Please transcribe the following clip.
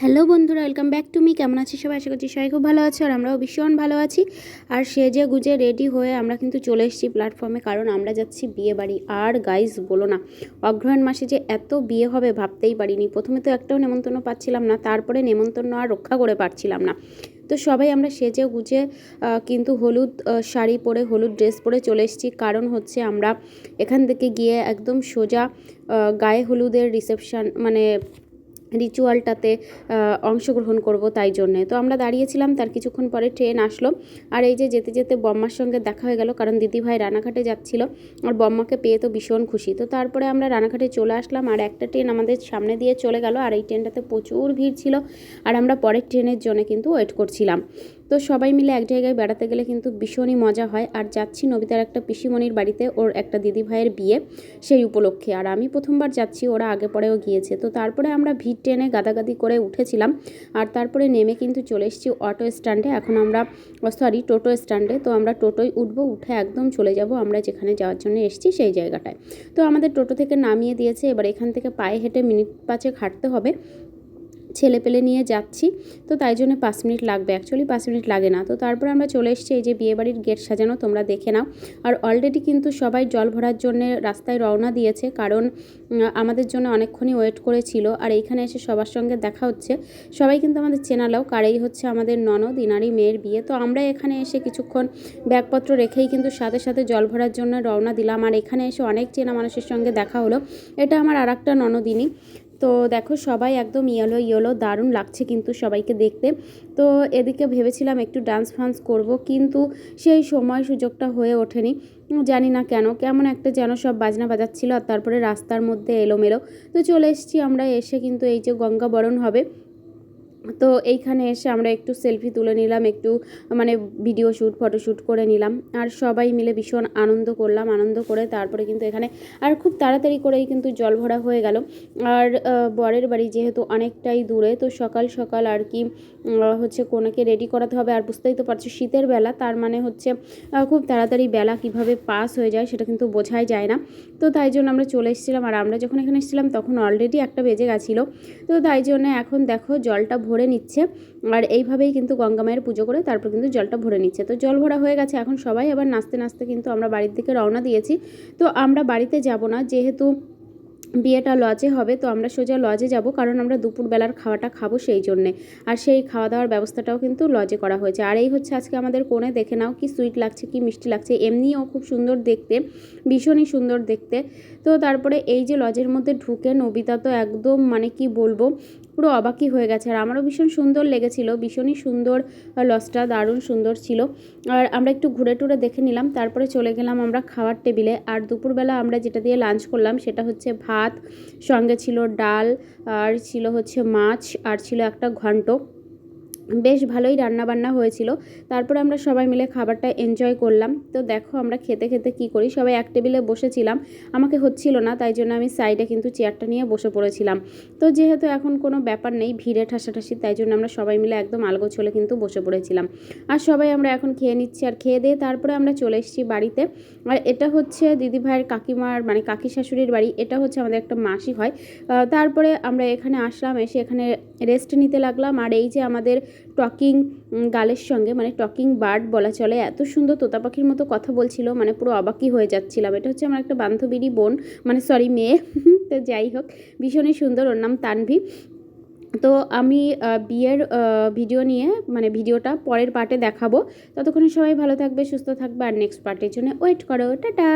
Hello বন্ধুরা, welcome back to me. কেমন আছি সবাই? আশা করছি সবাই খুব ভালো আছে আর আমরাও ভীষণ ভালো আছি। আর সেজে গুজে রেডি হয়ে আমরা কিন্তু চলে এসেছি প্ল্যাটফর্মে কারণ আমরা যাচ্ছি বিয়ে বাড়ি। আর গাইজ বলো না, অগ্রহায়ণ মাসে যে এত বিয়ে হবে ভাবতেই পারিনি। প্রথমে তো একটাও নেমন্তন্ন পাচ্ছিলাম না, তারপরে নেমন্তন্ন আর রক্ষা করে পারছিলাম না। তো সবাই আমরা সেজে গুজে কিন্তু হলুদ শাড়ি পরে, হলুদ ড্রেস পরে চলে এসেছি। কারণ হচ্ছে আমরা এখান থেকে গিয়ে একদম সোজা গায়ে হলুদের রিসেপশন মানে রিচুয়ালটাতে অংশগ্রহণ করব তাই জন্যে। তো আমরা দাঁড়িয়েছিলাম, তার কিছুক্ষণ পরে ট্রেন আসলো। আর এই যে যেতে যেতে বম্মার সঙ্গে দেখা হয়ে গেল, কারণ দিদিভাই রানাঘাটে যাচ্ছিল। আর বম্মাকে পেয়ে তো ভীষণ খুশি। তো তারপরে আমরা রানাঘাটে চলে আসলাম, আর একটা ট্রেন আমাদের সামনে দিয়ে চলে গেল। আর এই ট্রেনটাতে প্রচুর ভিড় ছিল। আর আমরা পরের ট্রেনের জন্য কিন্তু ওয়েট করছিলাম। তো সবাই মিলে এক জায়গায় বেড়াতে গেলে কিন্তু ভীষণই মজা হয়। আর যাচ্ছি নবিতার একটা পিসিমণির বাড়িতে, ওর একটা দিদি ভাইয়ের বিয়ে সেই উপলক্ষে। আর আমি প্রথমবার যাচ্ছি, ওরা আগে পরেও গিয়েছে। তো তারপরে আমরা ভিড় ট্রেনে গাদাগাদি করে উঠেছিলাম। আর তারপরে নেমে কিন্তু চলে এসেছি অটো স্ট্যান্ডে। এখন আমরা সরি, টোটো স্ট্যান্ডে। তো আমরা টোটোয় উঠবো, উঠে একদম চলে যাব। আমরা যেখানে যাওয়ার জন্য এসেছি সেই জায়গাটায়। তো আমাদের টোটো থেকে নামিয়ে দিয়েছে। এবার এখান থেকে পায়ে হেঁটে মিনিট পাঁচেক হাঁটতে হবে। ছেলে পেলে নিয়ে যাচ্ছি। তো তাই জন্য পাঁচ মিনিট লাগবে। অ্যাকচুয়ালি পাঁচ মিনিট লাগে না। তো তারপরে আমরা চলে এসেছি এই যে বিয়েবাড়ির গেট সাজানো, তোমরা দেখে নাও। আর অলরেডি কিন্তু সবাই জল ভরার জন্য রাস্তায় রওনা দিয়েছে। কারণ আমাদের জন্য অনেকক্ষণই ওয়েট করেছিল। আর এইখানে এসে সবার সঙ্গে দেখা হচ্ছে। সবাই কিন্তু আমাদের চেনা লোক। আর এই হচ্ছে আমাদের ননদ ইনারি মেয়ের বিয়ে। তো আমরা এখানে এসে কিছুক্ষণ ব্যাগপত্র রেখেই কিন্তু সাথে সাথে জল ভরার জন্য রওনা দিলাম। আর এখানে এসে অনেক চেনা মানুষের সঙ্গে দেখা হলো। এটা আমার আর একটা ননদিনী। তো দেখো সবাই একদম ইয়েলো ইয়েলো, দারুণ লাগছে কিন্তু সবাইকে দেখতে। তো এদিকে ভেবেছিলাম একটু ডান্স ফান্স করব, কিন্তু সেই সময় সুযোগটা হয়ে ওঠেনি। জানি না কেন, কেমন একটা যেন সব বাজনা বাজাচ্ছিল আর তারপরে রাস্তার মধ্যে এলোমেলো। তো চলে এসেছি আমরা, এসে কিন্তু এই যে গঙ্গা বরণ হবে তো এইখানে এসে আমরা একটু সেলফি তুলে নিলাম, একটু মানে ভিডিও শ্যুট ফটোশ্যুট করে নিলাম। আর সবাই মিলে ভীষণ আনন্দ করলাম, আনন্দ করে তারপরে কিন্তু এখানে আর খুব তাড়াতাড়ি করেই কিন্তু জল ভরা হয়ে গেল। আর বরের বাড়ি যেহেতু অনেকটাই দূরে, তো সকাল সকাল আর কি হচ্ছে কোনাকে রেডি করাতে হবে। আর বুঝতেই তো পারছ শীতের বেলা, তার মানে হচ্ছে খুব তাড়াতাড়ি বেলা কীভাবে পাস হয়ে যায় সেটা কিন্তু বোঝাই যায় না। তো তাই জন্য আমরা চলে এসেছিলাম। আর আমরা যখন এখানে এসেছিলাম তখন অলরেডি একটা বেজে গেছিল। তো তাই জন্য এখন দেখো জলটা ভরে নিচ্ছে। আর এইভাবেই কিন্তু গঙ্গা মায়ের পুজো করে তারপর কিন্তু জলটা ভরে নিচ্ছে। তো জল ভরা হয়ে গেছে, এখন সবাই আবার নাচতে নাচতে কিন্তু আমরা বাড়ির দিকে রওনা দিয়েছি। তো আমরা বাড়িতে যাব না, যেহেতু বিয়েটা লজে হবে, তো আমরা সোজা লজে যাব কারণ আমরা দুপুরবেলার খাওয়াটা খাব সেই জন্যে। আর সেই খাওয়া দাওয়ার ব্যবস্থাটাও কিন্তু লজে করা হয়েছে। আর এই হচ্ছে আজকে আমাদের কোণে দেখে নাও কি সুইট লাগছে, কি মিষ্টি লাগছে। এমনিও খুব সুন্দর দেখতে, ভীষণই সুন্দর দেখতে। তো তারপরে এই যে লজের মধ্যে ঢুকে নবিতা তো একদম মানে কি বলব পুরো অবাকই হয়ে গেছে। আর আমারও ভীষণ সুন্দর লেগেছিল, ভীষণই সুন্দর লসটা দারুণ সুন্দর ছিল। আর আমরা একটু ঘুরে টুরে দেখে নিলাম, তারপরে চলে গেলাম আমরা খাওয়ার টেবিলে। আর দুপুরবেলা আমরা যেটা দিয়ে লাঞ্চ করলাম সেটা হচ্ছে ভাত, সঙ্গে ছিল ডাল, আর ছিল হচ্ছে মাছ, আর ছিল একটা ঘন্ট। বেশ ভালোই রান্না বান্না হয়েছিল। তারপরে আমরা সবাই মিলে খাবারটা এনজয় করলাম। তো দেখো আমরা খেতে খেতে কি করি? সবাই এক টেবিলে বসেছিলাম। আমাকে হচ্ছিল না, তাই জন্য আমি সাইডে কিন্তু চেয়ারটা নিয়ে বসে পড়েছিলাম। তো যেহেতু এখন কোনো ব্যাপার নেই, ভিড়ে ঠাসাঠাসি, তাই জন্য আমরা সবাই মিলে একদম আলগো চলে কিন্তু বসে পড়েছিলাম। আর সবাই আমরা এখন খেয়ে নিচ্ছি আর খেয়ে দিয়ে তারপরে আমরা চলে এসেছি বাড়িতে। আর এটা হচ্ছে দিদি ভাইয়ের কাকিমার মানে কাকি শাশুড়ির বাড়ি। এটা হচ্ছে আমাদের একটা মাসি হয়। তারপরে আমরা এখানে আসলাম, এসে এখানে রেস্ট নিতে লাগলাম। আর এই যে আমাদের টকিং গালের সঙ্গে মানে টকিং বার্ড বলা চলে, এত সুন্দর তোতা পাখির মতো কথা বলছিল মানে পুরো অবাকই হয়ে যাচ্ছিলাম। এটা হচ্ছে আমার একটা বান্ধবীরই বোন মানে সরি মেয়ে, তো যাই হোক, ভীষণই সুন্দর, ওর নাম তানভি। তো আমি বিয়ের ভিডিও নিয়ে মানে ভিডিওটা পরের পার্টে দেখাবো। ততক্ষণে সবাই ভালো থাকবে, সুস্থ থাকবে, আর নেক্সট পার্টের জন্য ওয়েট করো, টাটা!